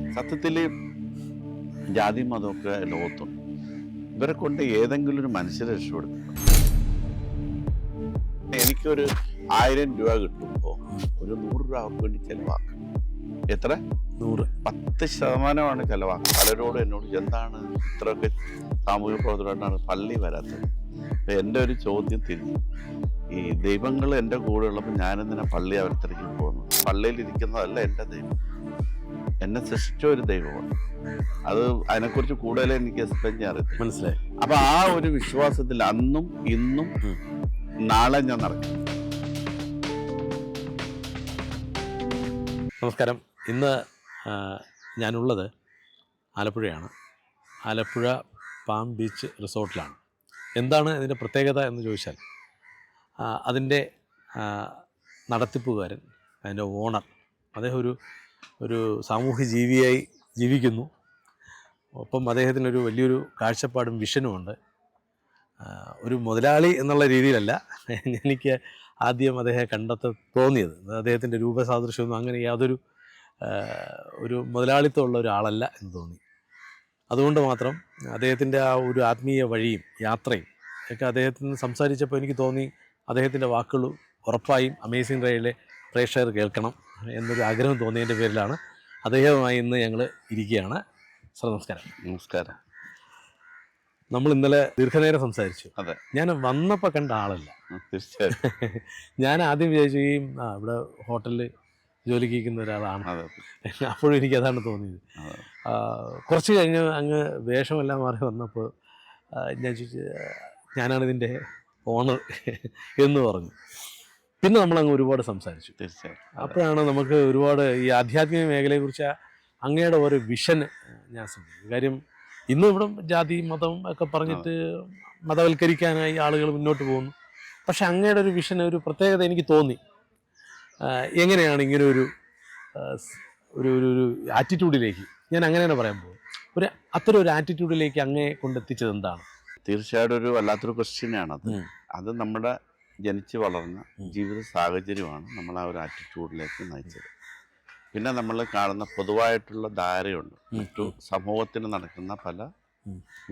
സത്യത്തിൽ ജാതി മതമൊക്കെ ലോകത്തുണ്ട്. ഇവരെ കൊണ്ട് ഏതെങ്കിലും ഒരു മനുഷ്യരെ രക്ഷപ്പെടുത്തും. എനിക്കൊരു ആയിരം രൂപ കിട്ടുമ്പോൾ ഒരു നൂറ് രൂപ അവർക്ക് വേണ്ടി ചെലവാക്കും. എത്ര? നൂറ്. പത്ത് ശതമാനമാണ് ചെലവാക്കുക പലരോടും എന്നോട് എന്താണ് ഇത്രയൊക്കെ സാമൂഹിക പ്രവർത്തനമായിട്ടാണ് പള്ളി വരാത്തത്? അപ്പം എന്റെ ഒരു ചോദ്യം തിരിഞ്ഞു ഈ ദൈവങ്ങൾ എന്റെ കൂടെ ഉള്ളപ്പോൾ ഞാനെന്തിനാ പള്ളി അവരത്തിലേക്ക് പോകുന്നത്? പള്ളിയിൽ ഇരിക്കുന്നതല്ല എന്റെ ദൈവം. എന്നെ സൃഷ്ടിച്ച ഒരു ദൈവമാണ്. അത് അതിനെക്കുറിച്ച് കൂടുതൽ എനിക്ക് എക്സ്പ്ലെയിൻ ചെയ്യാൻ മനസ്സിലായി. അപ്പൊ ആ ഒരു വിശ്വാസത്തിൽ അന്നും ഇന്നും നാളെ ഞാൻ നടക്കും. നമസ്കാരം. ഇന്ന് ഞാനുള്ളത് ആലപ്പുഴയാണ്. ആലപ്പുഴ പാം ബീച്ച് റിസോർട്ടിലാണ്. എന്താണ് ഇതിന്റെ പ്രത്യേകത എന്ന് ചോദിച്ചാൽ അതിന്റെ നടത്തിപ്പുകാരൻ അതിന്റെ ഓണർ അദ്ദേഹം ഒരു ഒരു സാമൂഹ്യ ജീവിയായി ജീവിക്കുന്നു. ഒപ്പം അദ്ദേഹത്തിനൊരു വലിയൊരു കാഴ്ചപ്പാടും വിഷനുമുണ്ട് ഒരു മുതലാളി എന്നുള്ള രീതിയിലല്ല. എനിക്ക് ആദ്യം അദ്ദേഹം കണ്ടെത്ത തോന്നിയത്. അദ്ദേഹത്തിന്റെ രൂപസാദൃശ്യമൊന്നും അങ്ങനെ യാതൊരു ഒരു മുതലാളിത്തമുള്ള ഒരാളല്ല എന്ന് തോന്നി. അതുകൊണ്ട് മാത്രം അദ്ദേഹത്തിന്റെ ആ ഒരു ആത്മീയ വഴിയും യാത്രയും ഒക്കെ അദ്ദേഹത്തിന് സംസാരിച്ചപ്പോൾ എനിക്ക് തോന്നി അദ്ദേഹത്തിന്റെ വാക്കുകൾ ഉറപ്പായും അമേസിംഗ് റേയിലെ പ്രേക്ഷകർ കേൾക്കണം. എന്നൊരു ആഗ്രഹം തോന്നിയതിന്റെ പേരിലാണ് അദ്ദേഹവുമായി ഇന്ന് ഞങ്ങൾ ഇരിക്കുകയാണ്. സാർ നമസ്കാരം. നമസ്കാരം. നമ്മൾ ഇന്നലെ ദീർഘനേരം സംസാരിച്ചു. അതെ. ഞാൻ വന്നപ്പോൾ കണ്ട ആളല്ല. തീർച്ചയായിട്ടും ഞാൻ ആദ്യം വിചാരിച്ചു ഈ ആ, ഇവിടെ ഹോട്ടലിൽ ജോലിക്ക് ഇരിക്കുന്ന ഒരാളാണ്. അതെ അപ്പോഴും എനിക്ക് അതാണ് തോന്നിയത് ആ, കുറച്ച് കഴിഞ്ഞ് അങ്ങ് വേഷമെല്ലാം മാറി വന്നപ്പോൾ ആ, ഞാൻ ചോദിച്ചു ഞാനാണ് ഇതിന്റെ ഓണർ എന്ന് പറഞ്ഞു. പിന്നെ നമ്മൾ അങ്ങ് ഒരുപാട് സംസാരിച്ചു. തീർച്ചയായും. അപ്പോഴാണ് നമുക്ക് ഒരുപാട് ഈ ആധ്യാത്മിക മേഖലയെക്കുറിച്ച് അങ്ങയുടെ ഒരു വിഷൻ ഞാൻ ശ്രദ്ധിച്ചു കാര്യം ഇന്ന് ഇവിടെ ജാതി മതം ഒക്കെ പറഞ്ഞിട്ട് മതവൽക്കരിക്കാനായി ആളുകൾ മുന്നോട്ട് പോകുന്നു. പക്ഷെ അങ്ങയുടെ ഒരു വിഷൻ ഒരു പ്രത്യേകത എനിക്ക് തോന്നി. എങ്ങനെയാണ് ഇങ്ങനെ ഒരു ഒരു ഒരു ആറ്റിറ്റ്യൂഡിലേക്ക് ഞാൻ അങ്ങനെയാണ് പറയാൻ പോകും ഒരു അത്തരം ഒരു ആറ്റിറ്റ്യൂഡിലേക്ക് അങ്ങേ കൊണ്ടെത്തിച്ചത് എന്താണ്? തീർച്ചയായിട്ടും ഒരു വല്ലാത്തൊരു ക്വസ്റ്റ്യനാണ് അത് അത് നമ്മുടെ ജനിച്ച് വളർന്ന. ജീവിത സാഹചര്യമാണ് നമ്മൾ ആ ഒരു ആറ്റിറ്റ്യൂഡിലേക്ക് നയിച്ചത്. പിന്നെ നമ്മൾ കാണുന്ന പൊതുവായിട്ടുള്ള ധാരയുണ്ട്. മറ്റു സമൂഹത്തിന് നടക്കുന്ന പല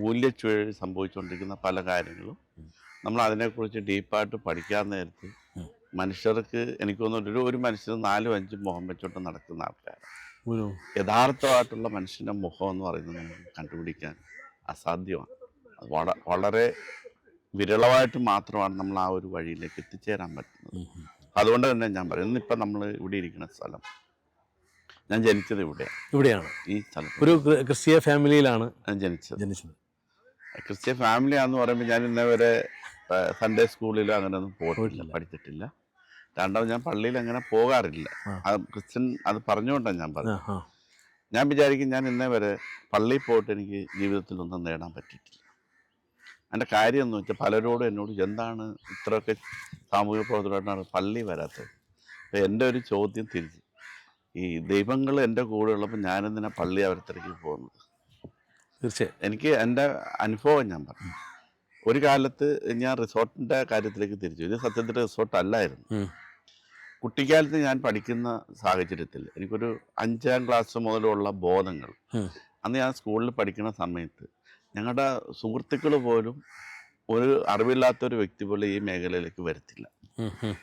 മൂല്യച്ചുഴി സംഭവിച്ചുകൊണ്ടിരിക്കുന്ന പല കാര്യങ്ങളും നമ്മൾ അതിനെക്കുറിച്ച് ഡീപ്പായിട്ട് പഠിക്കാൻ നേരത്തെ മനുഷ്യർക്ക് എനിക്ക് തോന്നുന്നു ഒരു ഒരു മനുഷ്യന് നാലും അഞ്ചും മുഖം വെച്ചോട്ട് നടക്കുന്ന ആൾക്കാർ ഒരു. യഥാർത്ഥമായിട്ടുള്ള മനുഷ്യന്റെ മുഖം എന്ന് പറയുന്നത് നമുക്ക് കണ്ടുപിടിക്കാൻ അസാധ്യമാണ്. വളരെ വിരളമായിട്ട് മാത്രമാണ് നമ്മൾ ആ ഒരു വഴിയിലേക്ക് എത്തിച്ചേരാൻ പറ്റുന്നത്. അതുകൊണ്ട് തന്നെ ഞാൻ പറയുന്നത് ഇപ്പം നമ്മൾ ഇവിടെ ഇരിക്കുന്ന സ്ഥലം ഞാൻ ജനിച്ചത് ഇവിടെയാണ്. ഇവിടെയാണ്. ഈ സ്ഥലം ഒരു ക്രി- ക്രിസ്തീയ ഫാമിലിയിലാണ് ഞാൻ ജനിച്ചത്. ജനിച്ചത്. ക്രിസ്ത്യൻ ഫാമിലിയാന്ന് പറയുമ്പോൾ ഞാൻ ഇന്നേ വരെ സൺഡേ സ്കൂളിലോ അങ്ങനെയൊന്നും പോയിട്ടില്ല പോയിട്ടില്ല. പഠിച്ചിട്ടില്ല. രണ്ടാമത് ഞാൻ പള്ളിയിൽ അങ്ങനെ പോകാറില്ല. അത് ക്രിസ്ത്യൻ അത് പറഞ്ഞുകൊണ്ടാണ് ഞാൻ പറഞ്ഞത്. ഞാൻ വിചാരിക്കും ഞാൻ ഇന്നേ വരെ പള്ളിയിൽ പോയിട്ട് എനിക്ക് ജീവിതത്തിൽ ഒന്നും നേടാൻ പറ്റിയിട്ടില്ല. എന്റെ കാര്യം എന്ന് വെച്ചാൽ പലരോടും എന്നോട് എന്താണ് ഇത്രയൊക്കെ സാമൂഹിക പ്രവർത്തനമായിട്ടാണ് പള്ളി വരാത്തത്? അപ്പോൾ എന്റെ ഒരു ചോദ്യം തിരിച്ച്. ഈ ദൈവങ്ങൾ എന്റെ കൂടെ ഉള്ളപ്പോൾ ഞാനെന്തിനാ പള്ളി അവരത്തിലേക്ക് പോകുന്നത്? തീർച്ചയായും. എനിക്ക് എന്റെ അനുഭവം ഞാൻ പറഞ്ഞു. ഒരു കാലത്ത് ഞാൻ റിസോർട്ടിന്റെ കാര്യത്തിലേക്ക് തിരിച്ചു. ഇത് സത്യത്തിൽ റിസോർട്ട് അല്ലായിരുന്നു. കുട്ടിക്കാലത്ത് ഞാൻ പഠിക്കുന്ന സാഹചര്യത്തിൽ എനിക്കൊരു അഞ്ചാം ക്ലാസ് മുതലുള്ള ബോധങ്ങൾ. അന്ന് ഞാൻ സ്കൂളിൽ പഠിക്കുന്ന സമയത്ത് ഞങ്ങളുടെ സുഹൃത്തുക്കൾ പോലും ഒരു അറിവില്ലാത്ത ഒരു വ്യക്തി പോലെ ഈ മേഖലയിലേക്ക് വരത്തില്ല.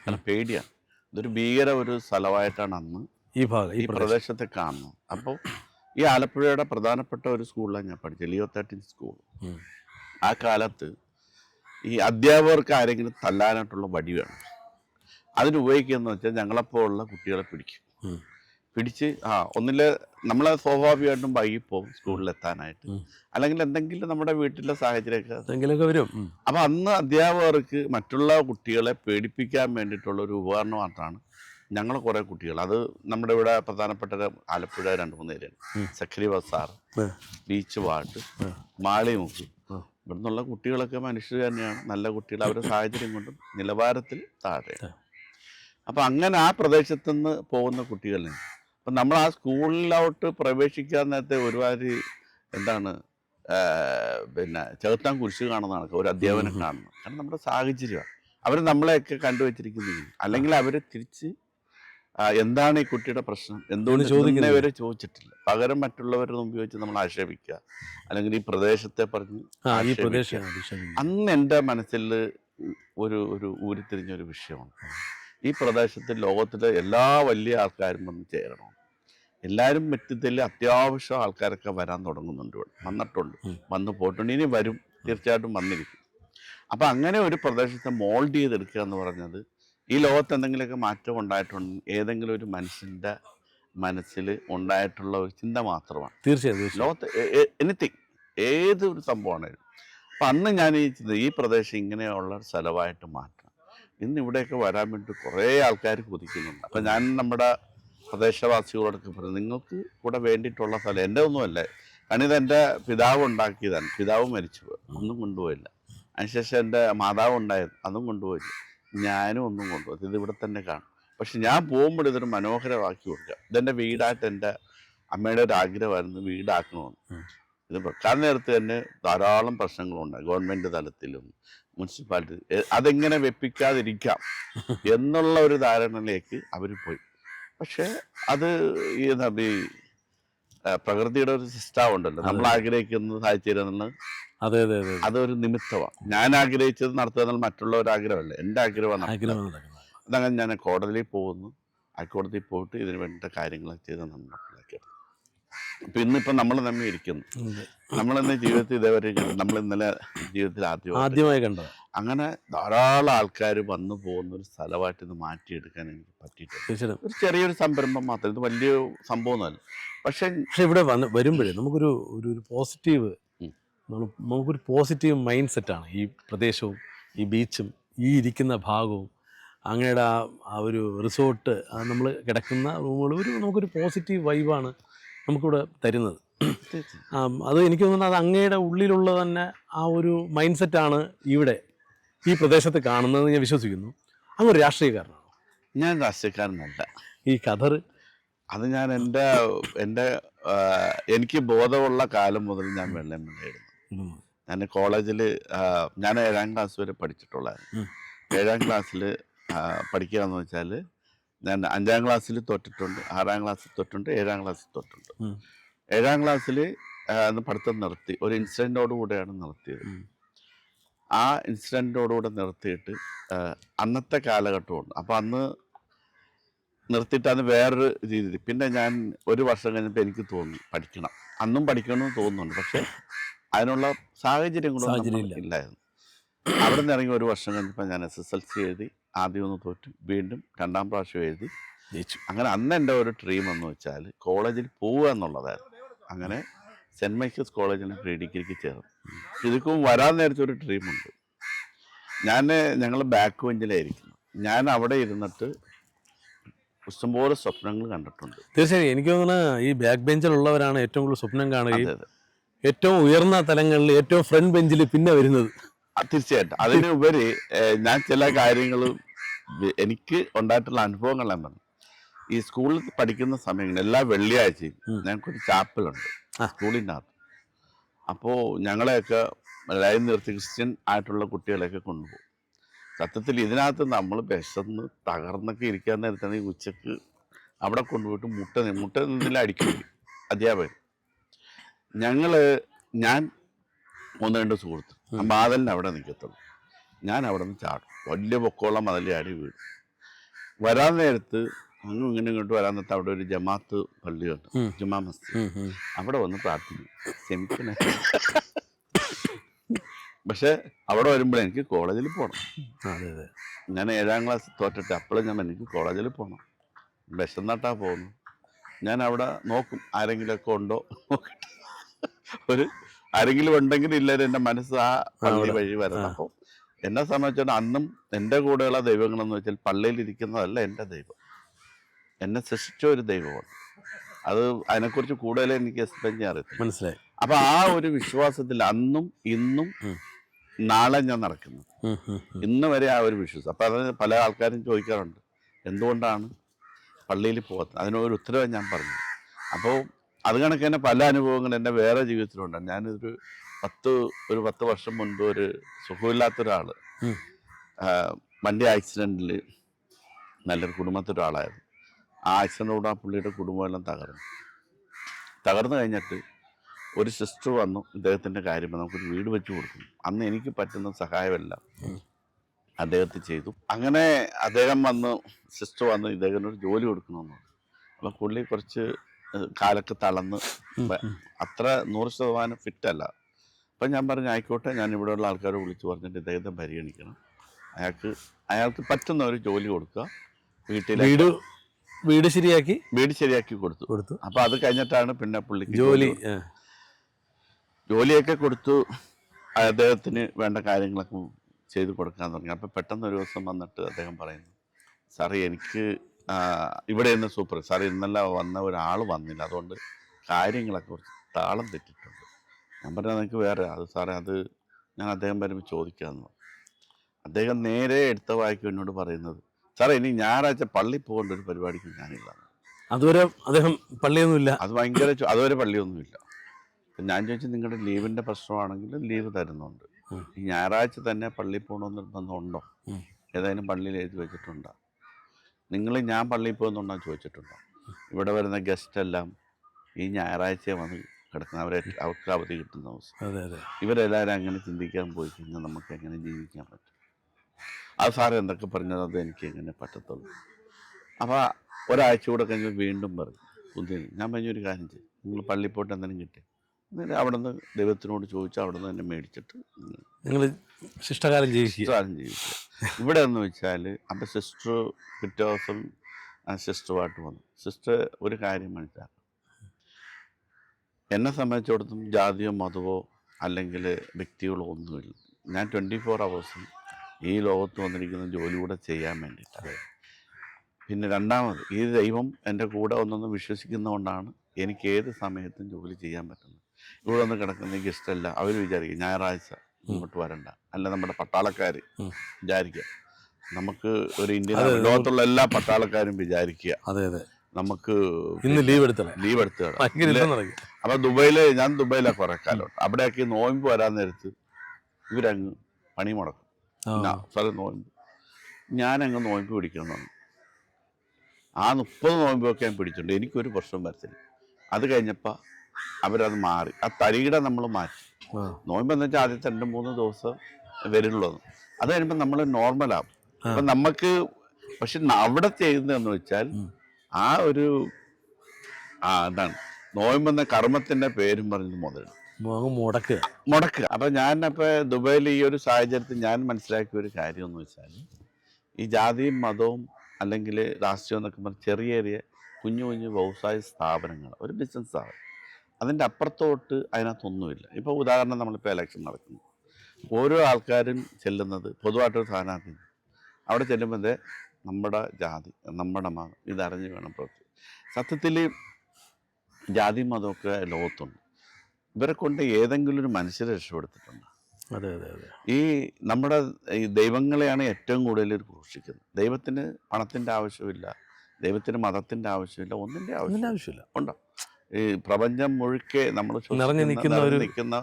കാരണം പേടിയാണ്. ഇതൊരു ഭീകര ഒരു സ്ഥലമായിട്ടാണ് അന്ന് ഈ ഭാഗം ഈ പ്രദേശത്തെ കാണുന്നത്. അപ്പോൾ ഈ ആലപ്പുഴയുടെ പ്രധാനപ്പെട്ട ഒരു സ്കൂളിലാണ് ഞാൻ പഠിച്ചത് ലിയോ തേർട്ടീൻ സ്കൂൾ. ആ കാലത്ത് ഈ അധ്യാപകർക്ക് ആരെങ്കിലും തല്ലാനായിട്ടുള്ള വടി വേണം. അതിനുപയോഗിക്കുക എന്ന് വെച്ചാൽ ഞങ്ങളെപ്പോലുള്ള കുട്ടികളെ പിടിക്കും. പിടിച്ച് ആ ഒന്നിൽ നമ്മൾ സ്വാഭാവികമായിട്ടും വൈകിപ്പോവും സ്കൂളിൽ എത്താനായിട്ട് അല്ലെങ്കിൽ എന്തെങ്കിലും നമ്മുടെ വീട്ടിലെ സാഹചര്യമൊക്കെ എന്തെങ്കിലുമൊക്കെ വരും. അപ്പൊ അന്ന് അധ്യാപകർക്ക് മറ്റുള്ള കുട്ടികളെ പേടിപ്പിക്കാൻ വേണ്ടിയിട്ടുള്ള ഒരു ഉപകരണമായിട്ടാണ് ഞങ്ങൾ കുറേ കുട്ടികൾ. അത് നമ്മുടെ ഇവിടെ പ്രധാനപ്പെട്ട ആലപ്പുഴ രണ്ട് മൂന്ന് ഏരിയയാണ്. സഖരി ബസാർ ബീച്ച് വാട്ട് ഉം. മാളിമുക്ക് ഉം. ഇവിടെ നിന്നുള്ള കുട്ടികളൊക്കെ മനുഷ്യർ തന്നെയാണ്. നല്ല കുട്ടികൾ. അവരുടെ സാഹചര്യം കൊണ്ടും നിലവാരത്തിൽ താഴെ അപ്പം അങ്ങനെ ആ പ്രദേശത്തുനിന്ന് പോകുന്ന കുട്ടികളിൽ അപ്പം നമ്മൾ ആ സ്കൂളിലോട്ട് പ്രവേശിക്കാൻ നേരത്തെ ഒരുപാട് എന്താണ് പിന്നെ ചെറുത്താൻ കുരിശ് കാണുന്ന കണക്ക് ഒരു അധ്യാപനം കാണുന്നത്. കാണുന്നു കാരണം നമ്മുടെ സാഹചര്യമാണ്. അവർ നമ്മളെയൊക്കെ കണ്ടുവച്ചിരിക്കുന്നത് അല്ലെങ്കിൽ അവർ തിരിച്ച് എന്താണ് ഈ കുട്ടിയുടെ പ്രശ്നം? എന്തുകൊണ്ട് ചോദിക്കുന്നവരെ ചോദിച്ചിട്ടില്ല. പകരം മറ്റുള്ളവരുടെ മുമ്പ് വെച്ച് നമ്മൾ ആക്ഷേപിക്കുക. അല്ലെങ്കിൽ ഈ പ്രദേശത്തെ പറഞ്ഞ്. അന്ന് എന്റെ മനസ്സിൽ ഒരു ഒരു ഊരിത്തിരിഞ്ഞ ഒരു വിഷയമാണ് ഈ പ്രദേശത്ത് ലോകത്തിലെ എല്ലാ വലിയ ആൾക്കാരും വന്ന് ചേരണം. എല്ലാവരും വെറ്റിത്തൽ അത്യാവശ്യം ആൾക്കാരൊക്കെ വരാൻ തുടങ്ങുന്നുണ്ട് ഇവിടെ. വന്നിട്ടുണ്ട്. വന്ന് പോയിട്ടുണ്ട്. ഇനി വരും. തീർച്ചയായിട്ടും വന്നിരിക്കും. അപ്പം അങ്ങനെ ഒരു പ്രദേശത്തെ മോൾഡ് ചെയ്തെടുക്കുക എന്ന് പറഞ്ഞത് ഈ ലോകത്ത് എന്തെങ്കിലുമൊക്കെ മാറ്റം ഉണ്ടായിട്ടുണ്ട് ഏതെങ്കിലും ഒരു മനുഷ്യന്റെ മനസ്സിൽ ഉണ്ടായിട്ടുള്ള ഒരു ചിന്ത മാത്രമാണ്. തീർച്ചയായും ലോകത്ത് എനിത്തിങ് ഏത് ഒരു സംഭവമാണേലും. അപ്പം അന്ന് ഞാൻ ഈ ചിന്ത- ഈ പ്രദേശം ഇങ്ങനെയുള്ള സ്ഥലമായിട്ട് മാറ്റണം. ഇന്ന് ഇവിടെയൊക്കെ വരാൻ വേണ്ടി കുറേ ആൾക്കാർ കൊതിക്കുന്നുണ്ട്. അപ്പം ഞാൻ നമ്മുടെ പ്രദേശവാസികളോടൊക്കെ പറഞ്ഞു നിങ്ങൾക്ക് ഇവിടെ വേണ്ടിയിട്ടുള്ള സ്ഥലം എന്റെ ഒന്നുമല്ല കാരണം ഇത് എന്റെ പിതാവ് ഉണ്ടാക്കിയതാണ്. പിതാവ് മരിച്ചു പോയി ഒന്നും കൊണ്ടുപോയില്ല. അതിനുശേഷം എന്റെ മാതാവ് ഉണ്ടായിരുന്നു അതും കൊണ്ടുപോയില്ല. ഞാനും ഒന്നും കൊണ്ടുപോയി ഇത് ഇവിടെ തന്നെ കാണും. പക്ഷെ ഞാൻ പോകുമ്പോൾ ഇതൊരു മനോഹരമാക്കി കൊടുക്കുക ഇതെന്റെ വീടായിട്ട് എന്റെ അമ്മയുടെ ഒരു ആഗ്രഹമായിരുന്നു വീടാക്കണമെന്ന്. ഇത് വെക്കാൻ നേരത്ത് തന്നെ ധാരാളം പ്രശ്നങ്ങളുണ്ട്. ഗവൺമെന്റ് തലത്തിലും മുനിസിപ്പാലിറ്റി. അതെങ്ങനെ വെപ്പിക്കാതിരിക്കാം എന്നുള്ള ഒരു ധാരണയിലേക്ക് അവർ പോയി. പക്ഷേ അത് ഈ നബി ഈ പ്രകൃതിയുടെ ഒരു സിസ്റ്റം ഉണ്ടല്ലോ. നമ്മൾ ആഗ്രഹിക്കുന്ന ആഗ്രഹിക്കുന്നത് സാധിച്ചിരുന്നത് അതെ അതെ അതെ. അതൊരു നിമിത്തമാണ്. ഞാൻ ആഗ്രഹിച്ചത് നടത്തുക എന്നാൽ മറ്റുള്ളവർ ആഗ്രഹമല്ല. എന്റെ ആഗ്രഹമാണ് ആഗ്രഹം അതങ്ങനെ ഞാൻ കോടതിയിൽ പോകുന്നു. ഹൈക്കോടതിയിൽ പോയിട്ട് ഇതിന് വേണ്ട കാര്യങ്ങളൊക്കെ ചെയ്ത് നമ്മൾ അപ്പൊ ഇന്നിപ്പോ നമ്മൾ തമ്മിൽ ഇരിക്കുന്നു. നമ്മളിന്ന് ജീവിതത്തിൽ ഇതേവരെ നമ്മൾ ഇന്നലെ ജീവിതത്തിൽ ആദ്യം ആദ്യമായി കണ്ടത്. അങ്ങനെ ധാരാളം ആൾക്കാർ വന്നു പോകുന്ന ഒരു സ്ഥലമായിട്ട് ഇത് മാറ്റിയെടുക്കാൻ എനിക്ക് പറ്റിയിട്ടുണ്ട്. ഒരു ചെറിയൊരു സംരംഭം മാത്രം. ഇത് വലിയ സംഭവമൊന്നുമല്ല. പക്ഷേ പക്ഷെ ഇവിടെ വന്ന് വരുമ്പോഴേ നമുക്കൊരു ഒരു ഒരു പോസിറ്റീവ് നമ്മൾ- നമുക്കൊരു പോസിറ്റീവ് മൈൻഡ് സെറ്റാണ്. ഈ പ്രദേശവും ഈ ബീച്ചും ഈ ഇരിക്കുന്ന ഭാഗവും അങ്ങയുടെ ആ ആ ഒരു റിസോർട്ട് നമ്മൾ കിടക്കുന്ന റൂമുകൾ ഒരു നമുക്കൊരു പോസിറ്റീവ് വൈബാണ്. നമുക്കിവിടെ തരുന്നത്. അത് എനിക്ക് തോന്നുന്നത് അത് അങ്ങയുടെ ഉള്ളിലുള്ള തന്നെ ആ ഒരു മൈൻഡ് സെറ്റാണ് ഇവിടെ ഈ പ്രദേശത്ത് കാണുന്നതെന്ന് ഞാൻ വിശ്വസിക്കുന്നു. അങ്ങ് ഒരു രാഷ്ട്രീയക്കാരനാണ്? ഞാൻ രാഷ്ട്രീയക്കാരനല്ല. ഈ ഖദർ അത് ഞാൻ എന്റെ എന്റെ എനിക്ക് ബോധമുള്ള കാലം മുതൽ ഞാൻ വെള്ളം വെള്ളമായിരുന്നു ഞാൻ കോളേജിൽ ഞാൻ ഏഴാം ക്ലാസ് വരെ പഠിച്ചിട്ടുള്ളായിരുന്നു ഏഴാം ക്ലാസ്സിൽ പഠിക്കുക എന്ന് വെച്ചാൽ ഞാൻ അഞ്ചാം ക്ലാസ്സിൽ തൊട്ടിട്ടുണ്ട് ആറാം ക്ലാസ്സിൽ തൊട്ടുണ്ട് ഏഴാം ക്ലാസ്സിൽ തൊട്ടുണ്ട്. ഏഴാം ക്ലാസ്സിൽ അന്ന് പഠിത്തം നിർത്തി ഒരു ഇൻസിഡന്റോട് കൂടെയാണ് നിർത്തിയത്. ആ ഇൻസിഡന്റോടുകൂടെ നിർത്തിയിട്ട് അന്നത്തെ കാലഘട്ടമുണ്ട്. അപ്പോൾ അന്ന് നിർത്തിയിട്ട് വേറൊരു രീതി പിന്നെ ഞാൻ ഒരു വർഷം കഴിഞ്ഞപ്പോൾ എനിക്ക് തോന്നി പഠിക്കണം. അന്നും പഠിക്കണമെന്ന് തോന്നുന്നുണ്ട്. പക്ഷേ അതിനുള്ള സാഹചര്യം കൂടെ ഇല്ലായിരുന്നു. അവിടെ നിന്ന് ഇറങ്ങി ഒരു വർഷം കഴിഞ്ഞപ്പോൾ ഞാൻ എസ് എസ് എൽ സി എഴുതി ആദ്യം ഒന്ന് തോറ്റു. വീണ്ടും രണ്ടാം പ്രാവശ്യം എഴുതി. ജയിച്ചു. അങ്ങനെ അന്ന് എന്റെ ഒരു ഡ്രീം എന്ന് വെച്ചാൽ കോളേജിൽ പോവുക എന്നുള്ളതായിരുന്നു. അങ്ങനെ സെന്റ് മൈക്കിൾസ് കോളേജിൽ പ്രീ ഡിഗ്രിക്ക് ചേർന്നു. ഇതിക്കും വരാൻ നേരത്തെ ഒരു ഡ്രീമുണ്ട് ഞാൻ ഞങ്ങൾ ബാക്ക് ബെഞ്ചിലായിരിക്കുന്നു ഞാൻ അവിടെ ഇരുന്നിട്ട് ഇഷ്ടംപോലെ സ്വപ്നങ്ങൾ കണ്ടിട്ടുണ്ട്. തീർച്ചയായും എനിക്ക് തോന്നുന്നത് ഈ ബാക്ക് ബെഞ്ചിലുള്ളവരാണ് ഏറ്റവും കൂടുതൽ സ്വപ്നം കാണുകയും ഏറ്റവും ഉയർന്ന തലങ്ങളിൽ ഏറ്റവും ഫ്രണ്ട് ബെഞ്ചിൽ പിന്നെ വരുന്നത്. തീർച്ചയായിട്ടും അതിനുപരി ഞാൻ ചില കാര്യങ്ങളും എനിക്ക് ഉണ്ടായിട്ടുള്ള അനുഭവങ്ങൾ ഞാൻ പറഞ്ഞു ഈ സ്കൂളിൽ പഠിക്കുന്ന സമയങ്ങളിൽ എല്ലാ വെള്ളിയാഴ്ചയും. ഞങ്ങൾക്കൊരു ചാപ്പലുണ്ട്. സ്കൂളിന്റെ അകത്ത് അപ്പോൾ ഞങ്ങളെയൊക്കെ ലൈൻ നിർത്തി ക്രിസ്ത്യൻ ആയിട്ടുള്ള കുട്ടികളെയൊക്കെ കൊണ്ടുപോകും സത്യത്തിൽ ഇതിനകത്ത് നമ്മൾ വിശന്ന് തകർന്നൊക്കെ ഇരിക്കാൻ നേരത്താണ് ഈ ഉച്ചയ്ക്ക് അവിടെ കൊണ്ടുപോയിട്ട് മുട്ട മുട്ട നിന്നില്ല അടിക്കും അധ്യാപകൻ ഞങ്ങൾ ഞാൻ ഒന്ന് രണ്ട് സുഹൃത്ത്. മാതലിന് അവിടെ നിൽക്കത്തുള്ളൂ ഞാൻ അവിടെ നിന്ന് ചാടും. വലിയ പൊക്കമുള്ള മതിലാടി വീഴും. വരാൻ നേരത്ത് അങ്ങും ഇങ്ങനെ ഇങ്ങോട്ട് വരാൻ നേരത്ത് അവിടെ ഒരു ജമാത്ത് പള്ളിയുണ്ട്. ജുമാ മസ്ജിദ്. അവിടെ വന്ന് പ്രാർത്ഥിക്കും. ക്ഷമിക്കണേ. പക്ഷെ അവിടെ വരുമ്പോൾ എനിക്ക് കോളേജിൽ പോകണം ഞാൻ ഏഴാം ക്ലാസ് തോറ്റിട്ട് അപ്പോഴും ഞാൻ എനിക്ക് കോളേജിൽ പോകണം വിശന്നിട്ടാ പോകുന്നു ഞാൻ അവിടെ നോക്കും ആരെങ്കിലുമൊക്കെ ഉണ്ടോ? നോക്കട്ടെ. ഒരു ആരെങ്കിലും ഉണ്ടെങ്കിൽ ഇല്ലാതെ എന്റെ മനസ്സ് ആ പള്ളി. വഴി വരണം. അപ്പോൾ എന്നെ സംബന്ധിച്ചിടത്തോളം അന്നും എന്റെ കൂടെയുള്ള ദൈവങ്ങളെന്ന് വെച്ചാൽ പള്ളിയിൽ ഇരിക്കുന്നതല്ല എന്റെ ദൈവം. എന്നെ സൃഷ്ടിച്ച ഒരു ദൈവമാണ്. അത് അതിനെക്കുറിച്ച് കൂടുതൽ എനിക്ക് എക്സ്പ്ലെയിൻ ചെയ്യാൻ അറിയത്തില്ല. മനസ്സിലായി. അപ്പൊ ആ ഒരു വിശ്വാസത്തിൽ അന്നും ഇന്നും നാളെ ഞാൻ നടക്കുന്നു. ഇന്ന് വരെ ആ ഒരു വിശ്വാസം. അപ്പൊ അത് പല ആൾക്കാരും ചോദിക്കാറുണ്ട്. എന്തുകൊണ്ടാണ് പള്ളിയിൽ പോകാത്തത്? അതിനൊരു ഉത്തരവ് ഞാൻ പറഞ്ഞു. അപ്പോൾ അത് കണക്ക് തന്നെ പല അനുഭവങ്ങളും എന്റെ വേറെ ജീവിതത്തിലുണ്ട്. ഞാനൊരു പത്ത് ഒരു പത്ത് വർഷം മുൻപ് ഒരു സുഖമില്ലാത്ത ഒരാൾ. വണ്ടി ആക്സിഡന്റിൽ നല്ലൊരു കുടുംബത്തിലൊരാളായിരുന്നു. ആ ആക്സിഡന്റോട് ആ പുള്ളിയുടെ കുടുംബമെല്ലാം തകർന്നു. തകർന്നു കഴിഞ്ഞിട്ട് ഒരു സിസ്റ്റർ വന്നു ഇദ്ദേഹത്തിന്റെ കാര്യം നമുക്കൊരു വീട് വെച്ച് കൊടുക്കും അന്ന് എനിക്ക് പറ്റുന്ന സഹായമെല്ലാം അദ്ദേഹത്തെ ചെയ്തു. അങ്ങനെ അദ്ദേഹം വന്ന് സിസ്റ്റർ വന്ന് ഇദ്ദേഹത്തിനൊരു ജോലി കൊടുക്കണമെന്ന് പറഞ്ഞു. അപ്പം പുള്ളി കുറച്ച് കാലൊക്കെ തളർന്ന് അത്ര നൂറ് ശതമാനം ഫിറ്റ് അല്ല അപ്പം ഞാൻ പറഞ്ഞു ആയിക്കോട്ടെ ഞാൻ ഇവിടെയുള്ള ആൾക്കാരെ വിളിച്ച് പറഞ്ഞിട്ട് ഇദ്ദേഹത്തെ പരിഗണിക്കണം. അയാൾക്ക് അയാൾക്ക് പറ്റുന്ന ഒരു ജോലി കൊടുക്കുക. വീട്ടിലെ വീട് വീട് ശരിയാക്കി? വീട് ശരിയാക്കി കൊടുത്തു. കൊടുത്തു. അപ്പൊ അത് കഴിഞ്ഞിട്ടാണ് പിന്നെ പുള്ളിക്ക് ജോലി ജോലിയൊക്കെ കൊടുത്തു. അദ്ദേഹത്തിന് വേണ്ട കാര്യങ്ങളൊക്കെ ചെയ്തു കൊടുക്കാൻ തുടങ്ങി. അപ്പം പെട്ടെന്ന് ഒരു ദിവസം വന്നിട്ട് അദ്ദേഹം പറയുന്നു സാറേ എനിക്ക് ഇവിടെ നിന്ന് സൂപ്പർ. സാർ ഇന്നല്ല വന്ന ഒരാൾ വന്നില്ല. അതുകൊണ്ട് കാര്യങ്ങളൊക്കെ കുറച്ച് താളം തെറ്റിട്ടുണ്ട്. ഞാൻ പറഞ്ഞാൽ നിങ്ങൾക്ക് വേറെ അത് സാറേ അത് ഞാൻ അദ്ദേഹം വരുമ്പോൾ ചോദിക്കാമെന്ന് അദ്ദേഹം നേരെ എടുത്ത വായിക്കും എന്നോട് പറയുന്നത് സാറേ ഇനി ഞായറാഴ്ച പള്ളി പോകേണ്ട ഒരു പരിപാടിക്ക് ഞാനില്ല. അതുവരെ അദ്ദേഹം പള്ളിയൊന്നുമില്ല. അത് ഭയങ്കര അതുവരെ പള്ളിയൊന്നുമില്ല. ഞാൻ ചോദിച്ചു നിങ്ങളുടെ ലീവിന്റെ പ്രശ്നമാണെങ്കിൽ ലീവ് തരുന്നുണ്ട്. ഈ ഞായറാഴ്ച തന്നെ പള്ളി പോകണമെന്ന് നിർബന്ധമുണ്ടോ. ഏതായാലും പള്ളിയിൽ എഴുതി വെച്ചിട്ടുണ്ടോ? നിങ്ങൾ ഞാൻ പള്ളിയിൽ പോകുന്നുണ്ടോ ചോദിച്ചിട്ടുണ്ടോ? ഇവിടെ വരുന്ന ഗസ്റ്റ് എല്ലാം ഈ ഞായറാഴ്ച വന്ന് കിടക്കുന്ന അവരെ അവർക്ക് അവധി കിട്ടുന്ന ദിവസം. അതെ അതെ. ഇവരെല്ലാവരും അങ്ങനെ ചിന്തിക്കാൻ പോയി കഴിഞ്ഞാൽ നമുക്ക് എങ്ങനെ ജീവിക്കാൻ പറ്റും? അത് സാറ് എന്തൊക്കെ പറഞ്ഞത് അത് എനിക്ക് എങ്ങനെ പറ്റത്തുള്ളൂ? അപ്പോൾ ഒരാഴ്ച കൂടെ കഴിഞ്ഞ് വീണ്ടും പറഞ്ഞു പുതിയ ഞാൻ പറഞ്ഞൊരു കാര്യം ചെയ്യും. നിങ്ങൾ പള്ളിയിൽ പോയിട്ട് എന്തെങ്കിലും കിട്ടി എന്നിട്ട് അവിടെ നിന്ന് ദൈവത്തിനോട് ചോദിച്ചാൽ അവിടെ നിന്ന് തന്നെ മേടിച്ചിട്ട് നിങ്ങൾ നിങ്ങൾ ശിഷ്ടകാലം ജീവിക്കുക. സാധനം ജീവിക്കുക. ഇവിടെ എന്ന് വെച്ചാൽ അപ്പം സിസ്റ്റർ പിറ്റേ ദിവസം ആ സിസ്റ്ററുമായിട്ട് വന്നു. സിസ്റ്റർ ഒരു കാര്യം മനസ്സിലാക്കും എന്നെ സംബന്ധിച്ചിടത്തും ജാതിയോ മതമോ അല്ലെങ്കിൽ വ്യക്തികളോ ഒന്നുമില്ല. ഞാൻ ട്വന്റി ഫോർ അവേഴ്സും ഈ ലോകത്ത് വന്നിരിക്കുന്ന ജോലി കൂടെ ചെയ്യാൻ വേണ്ടിയിട്ട് പിന്നെ രണ്ടാമത് ഈ ദൈവം എന്റെ കൂടെ ഒന്നൊന്ന് വിശ്വസിക്കുന്നതുകൊണ്ടാണ് എനിക്ക് ഏത് സമയത്തും ജോലി ചെയ്യാൻ പറ്റുന്നത്. ഇവിടെ ഒന്ന് കിടക്കുന്ന എനിക്ക് ഇഷ്ടമല്ല അവർ വിചാരിക്കും ഞായറാഴ്ച ഇങ്ങോട്ട് വരണ്ട. അല്ല നമ്മുടെ പട്ടാളക്കാർ. വിചാരിക്കുക. നമുക്ക് ഒരു ഇന്ത്യൻ ലോകത്തുള്ള എല്ലാ പട്ടാളക്കാരും വിചാരിക്കുക. അതെ അതെ. നമുക്ക് ഇന്ന് ലീവ് എടുത്തല്ലേ? ലീവ് എടുത്ത് കിടക്കാം. ഭയങ്കര യുദ്ധം അപ്പൊ ദുബൈയിൽ ഞാൻ ദുബൈയിലെ കുറെ കാലം അവിടെയൊക്കെ ആക്കി നോയമ്പ് വരാൻ നേരത്ത് ഇവരങ്ങ് പണി മുടക്കും. സ്ഥലം നോയമ്പ്. ഞാനങ്ങ് നോയമ്പ് പിടിക്കണം ആ മുപ്പത് നോയമ്പൊക്കെ ഞാൻ പിടിച്ചിട്ടുണ്ട്. എനിക്കൊരു പ്രശ്നം വരത്തില്ല. അത് കഴിഞ്ഞപ്പോൾ അവരത് മാറി. ആ തരികിട നമ്മൾ മാറ്റി. നോയമ്പെന്ന് വെച്ചാൽ ആദ്യത്തെ രണ്ട് മൂന്ന് ദിവസം വരുള്ളൂ. അത് കഴിയുമ്പോൾ നമ്മൾ നോർമൽ ആ. അപ്പം നമുക്ക് പക്ഷെ അവിടെ ചെയ്യുന്നതെന്ന് വെച്ചാൽ ആ ഒരു ആ എന്താണ് നോയമ്പെന്ന കർമ്മത്തിന്റെ പേരും പറഞ്ഞത് മുതൽ മുടക്ക് മുടക്കുക. മുടക്കുക. അപ്പം ഞാൻ അപ്പൊ ദുബൈയിൽ ഈ ഒരു സാഹചര്യത്തിൽ ഞാൻ മനസ്സിലാക്കിയ ഒരു കാര്യം എന്ന് വെച്ചാൽ ഈ ജാതിയും മതവും അല്ലെങ്കിൽ രാഷ്ട്രീയം എന്നൊക്കെ പറഞ്ഞ ചെറിയ ചെറിയ കുഞ്ഞു കുഞ്ഞു വ്യവസായ സ്ഥാപനങ്ങൾ ഒരു ബിസിനസ് സ്ഥാപനം. അതിന്റെ അപ്പുറത്തോട്ട് അതിനകത്തൊന്നുമില്ല. ഇപ്പോൾ ഉദാഹരണം നമ്മളിപ്പോൾ ഇലക്ഷൻ നടക്കുന്നു. ഓരോ ആൾക്കാരും ചെല്ലുന്നത് പൊതുവായിട്ടൊരു സ്ഥാനാർത്ഥി അവിടെ ചെല്ലുമ്പോൾ നമ്മുടെ ജാതി നമ്മുടെ മതം ഇതറിഞ്ഞ് വേണം പ്രവർത്തി. സത്യത്തിൽ ജാതി മതമൊക്കെ ലോകത്തുണ്ട്. ഇവരെ കൊണ്ട് ഏതെങ്കിലും ഒരു മനുഷ്യരെ രക്ഷപ്പെടുത്തിട്ടുണ്ട് അതെ അതെ അതെ. ഈ നമ്മുടെ ഈ ദൈവങ്ങളെയാണ് ഏറ്റവും കൂടുതൽ ഘോഷിക്കുന്നത് ദൈവത്തിന് പണത്തിന്റെ ആവശ്യമില്ല. ദൈവത്തിന് മതത്തിന്റെ ആവശ്യമില്ല. ഒന്നിന്റെ ആവശ്യമില്ല. ആവശ്യമില്ല. ഈ പ്രപഞ്ചം മുഴുക്കെ നമ്മൾ നിറഞ്ഞു നിൽക്കുന്ന ഒരു- നിൽക്കുന്ന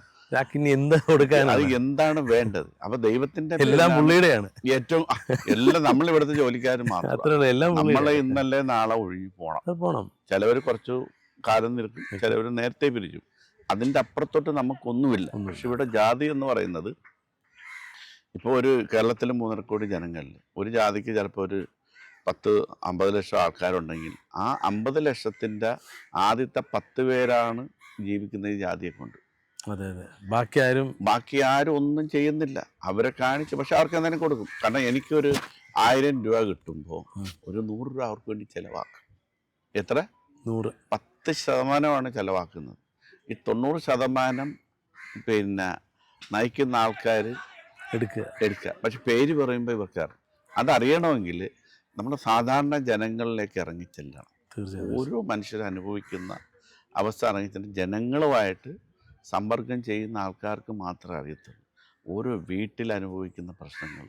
ഇനി എന്ത് കൊടുക്കാൻ അത് എന്താണ് വേണ്ടത്? അപ്പൊ ദൈവത്തിന്റെ എല്ലാം പുള്ളിയുടെയാണ്. ഏറ്റവും എല്ലാം നമ്മൾ ഇവിടുത്തെ ജോലിക്കാർ മാത്രം. നമ്മളെ ഇന്നല്ലേ നാളെ ഒഴുകി പോണം. പോണം. ചിലവർ കുറച്ചു കാലം നിൽക്കും ചിലവർ നേരത്തെ പിരിച്ചു അതിന്റെ അപ്പുറത്തോട്ട് നമുക്കൊന്നുമില്ല. പക്ഷെ ഇവിടെ ജാതി എന്ന് പറയുന്നത് ഇപ്പോൾ ഒരു കേരളത്തിൽ മൂന്നര കോടി ജനങ്ങളിൽ ഒരു ജാതിക്ക് ചിലപ്പോൾ ഒരു പത്ത് അമ്പത് ലക്ഷം ആൾക്കാരുണ്ടെങ്കിൽ ആ അമ്പത് ലക്ഷത്തിന്റെ ആദ്യത്തെ പത്ത് പേരാണ് ജീവിക്കുന്ന ഈ ജാതിയെ കൊണ്ട്. അതെ അതെ. ബാക്കി ആരും ബാക്കി ആരും ഒന്നും ചെയ്യുന്നില്ല. അവരെ കാണിച്ച് പക്ഷെ അവർക്ക് എന്തെങ്കിലും കൊടുക്കും. കാരണം എനിക്കൊരു ആയിരം രൂപ കിട്ടുമ്പോൾ ഒരു നൂറ് രൂപ അവർക്ക് വേണ്ടി ചിലവാക്കും. എത്ര? നൂറ്. പത്ത് ശതമാനമാണ് ചിലവാക്കുന്നത്. ഈ തൊണ്ണൂറ് ശതമാനം പിന്നെ നയിക്കുന്ന ആൾക്കാർ എടുക്കുക. എടുക്കുക. പക്ഷെ പേര് പറയുമ്പോൾ ഇവർക്കാറ് അതറിയണമെങ്കിൽ നമ്മൾ സാധാരണ ജനങ്ങളിലേക്ക് ഇറങ്ങിച്ചെല്ലണം ഓരോ മനുഷ്യരും അനുഭവിക്കുന്ന അവസ്ഥ ഇറങ്ങിച്ചെല്ലാം ജനങ്ങളുമായിട്ട് സമ്പർക്കം ചെയ്യുന്ന ആൾക്കാർക്ക് മാത്രമേ അറിയത്തുള്ളൂ. ഓരോ വീട്ടിൽ അനുഭവിക്കുന്ന പ്രശ്നങ്ങൾ.